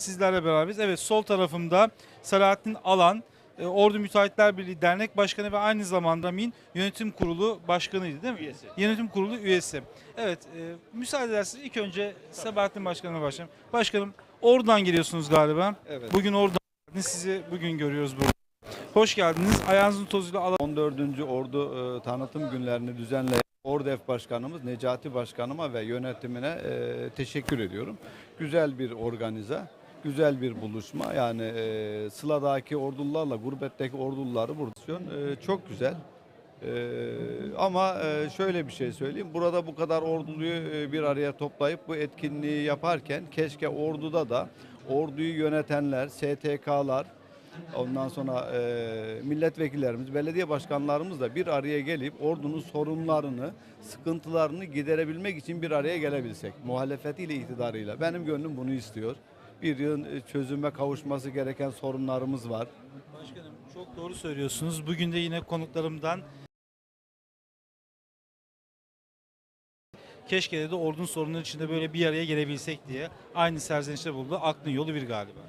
sizlerle beraberiz. Evet sol tarafımda Selahattin Alan, e, Ordu Müteahhitler Birliği Dernek Başkanı ve aynı zamanda MİN Yönetim Kurulu Başkanıydı değil mi? Üyesi. Yönetim Kurulu üyesi. Evet, e, müsaade ederseniz ilk önce Sebahattin Başkan'a başlayalım. Başkanım, Ordu'dan geliyorsunuz galiba. Evet. Bugün geldiniz, sizi bugün görüyoruz burada. Hoş geldiniz. Ayağınızın tozuyla alan 14. Ordu e, tanıtım günlerini düzenleyen Ordef Başkanımız Necati Başkanıma ve yönetimine e, teşekkür ediyorum. Güzel bir organize, güzel bir buluşma. Yani e, Sıla'daki ordularla gurbetteki orduları burada. E, çok güzel. E, ama e, şöyle bir şey söyleyeyim. Burada bu kadar orduluyu e, bir araya toplayıp bu etkinliği yaparken keşke orduda da orduyu yönetenler, STK'lar, Ondan sonra e, milletvekillerimiz, belediye başkanlarımız da bir araya gelip ordunun sorunlarını, sıkıntılarını giderebilmek için bir araya gelebilsek. Muhalefetiyle, iktidarıyla. Benim gönlüm bunu istiyor. Bir yılın e, çözüme kavuşması gereken sorunlarımız var. Başkanım çok doğru söylüyorsunuz. Bugün de yine konuklarımdan keşke de ordunun sorunları içinde böyle bir araya gelebilsek diye aynı serzenişte buldu. Aklın yolu bir galiba.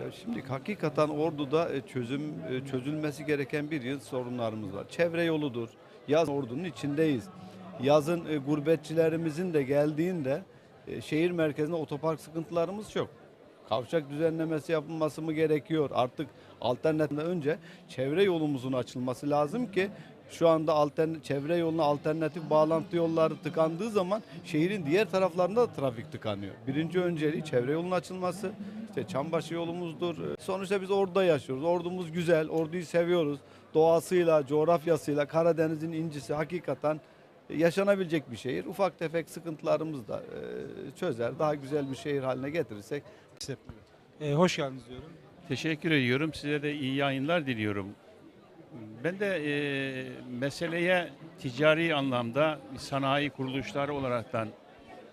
Ya şimdi hakikaten orduda e, çözüm e, çözülmesi gereken bir yıl sorunlarımız var. Çevre yoludur. Yaz ordunun içindeyiz. Yazın gurbetçilerimizin de geldiğinde şehir merkezinde otopark sıkıntılarımız çok. Kavşak düzenlemesi yapılması mı gerekiyor? Artık alternatiften önce çevre yolumuzun açılması lazım ki şu anda altern çevre yoluna alternatif bağlantı yolları tıkandığı zaman şehrin diğer taraflarında da trafik tıkanıyor. Birinci önceliği çevre yolunun açılması. İşte Çambaşı yolumuzdur. Sonuçta biz orada yaşıyoruz. Ordumuz güzel, orduyu seviyoruz. Doğasıyla, coğrafyasıyla Karadeniz'in incisi hakikaten yaşanabilecek bir şehir. Ufak tefek sıkıntılarımız da e, çözer. Daha güzel bir şehir haline getirirsek Ee, hoş geldiniz diyorum. Teşekkür ediyorum. Size de iyi yayınlar diliyorum. Ben de e, meseleye ticari anlamda sanayi kuruluşları olaraktan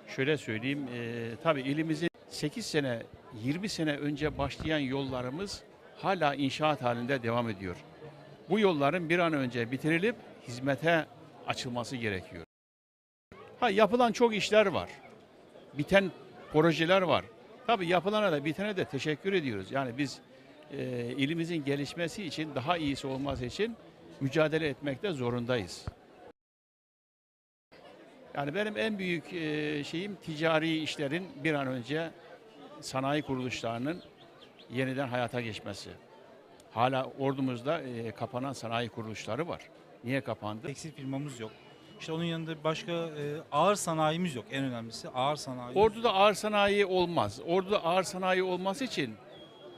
şöyle söyleyeyim. E, tabii ilimizin 8 sene, 20 sene önce başlayan yollarımız hala inşaat halinde devam ediyor. Bu yolların bir an önce bitirilip hizmete açılması gerekiyor. Ha yapılan çok işler var. Biten projeler var. Tabii yapılana da bitene de teşekkür ediyoruz. Yani biz e, ilimizin gelişmesi için, daha iyisi olması için mücadele etmekte zorundayız. Yani benim en büyük e, şeyim ticari işlerin bir an önce sanayi kuruluşlarının yeniden hayata geçmesi. Hala ordumuzda e, kapanan sanayi kuruluşları var. Niye kapandı? Tekstil firmamız yok. İşte onun yanında başka e, ağır sanayimiz yok. En önemlisi ağır sanayi. Ordu'da ağır sanayi olmaz. Ordu'da ağır sanayi olması için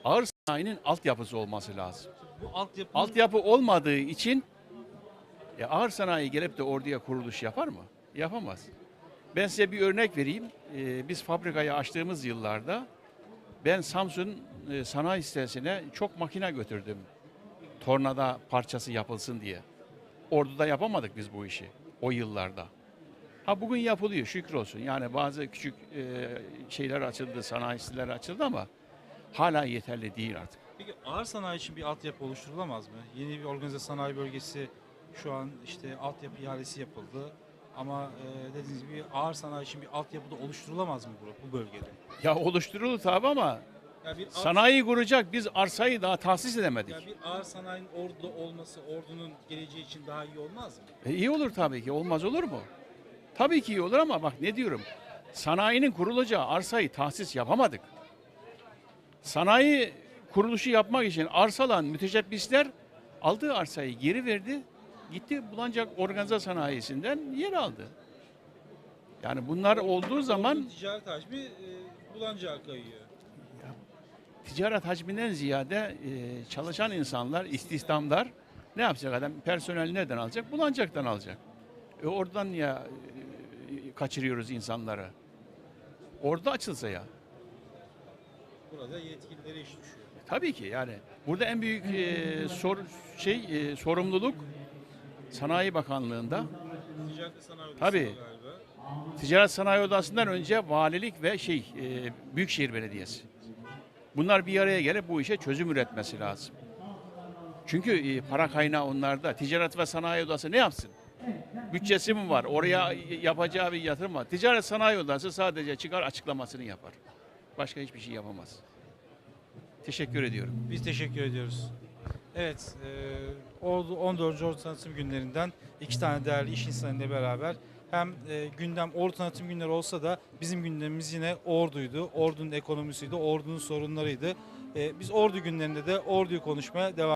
ağır sanayinin altyapısı olması lazım. bu altyapı Altyapı olmadığı için e, ağır sanayi gelip de orduya kuruluş yapar mı? Yapamaz. Ben size bir örnek vereyim. E, biz fabrikayı açtığımız yıllarda ben Samsun e, sanayi sitesine çok makine götürdüm. Tornada parçası yapılsın diye. Ordu'da yapamadık biz bu işi o yıllarda. Ha bugün yapılıyor şükür olsun. Yani bazı küçük e, şeyler açıldı, sanayi siteleri açıldı ama hala yeterli değil artık. Peki ağır sanayi için bir altyapı oluşturulamaz mı? Yeni bir organize sanayi bölgesi şu an işte altyapı ihalesi yapıldı. Ama e, dediğiniz gibi ağır sanayi için bir altyapı da oluşturulamaz mı bu, bu bölgede? Ya oluşturuldu tabi ama Yani bir ağır, sanayi kuracak biz arsayı daha tahsis edemedik. yani bir ağır sanayinin orduda olması ordunun geleceği için daha iyi olmaz mı? E, iyi olur tabii ki. Olmaz olur mu? Tabii ki iyi olur ama bak ne diyorum. Sanayinin kurulacağı arsayı tahsis yapamadık. Sanayi kuruluşu yapmak için arsalan müteşebbisler aldığı arsayı geri verdi. Gitti Bulancak Organize Sanayisi'nden yer aldı. Yani bunlar olduğu zaman Ordunun ticaret hacmi e, bulancağa kayıyor. Ticaret hacminden ziyade e, çalışan insanlar, istihdamlar ne yapacak adam? Personel nereden alacak? Bulancaktan alacak. E oradan ya e, kaçırıyoruz insanları. Orada açılsa ya. Burada yetkililere iş düşüyor. Tabii ki yani burada en büyük e, sor, şey e, sorumluluk Sanayi Bakanlığı'nda. Ticaret sanayi odası Tabii. galiba. Ticaret Sanayi Odası'ndan önce valilik ve şey e, Büyükşehir Belediyesi. Bunlar bir araya gelip bu işe çözüm üretmesi lazım. Çünkü e, para kaynağı onlarda. Ticaret ve Sanayi Odası ne yapsın? Bütçesi mi var? Oraya yapacağı bir yatırım var. Ticaret Sanayi Odası sadece çıkar açıklamasını yapar. Başka hiçbir şey yapamaz. Teşekkür ediyorum. Biz teşekkür ediyoruz. Evet, e, Ordu 14. Ordu Tanıtım Günlerinden iki tane değerli iş insanıyla beraber hem e, gündem Ordu Tanıtım Günleri olsa da bizim gündemimiz yine Ordu'ydu. Ordu'nun ekonomisiydi, Ordu'nun sorunlarıydı. E, biz Ordu günlerinde de Ordu'yu konuşmaya devam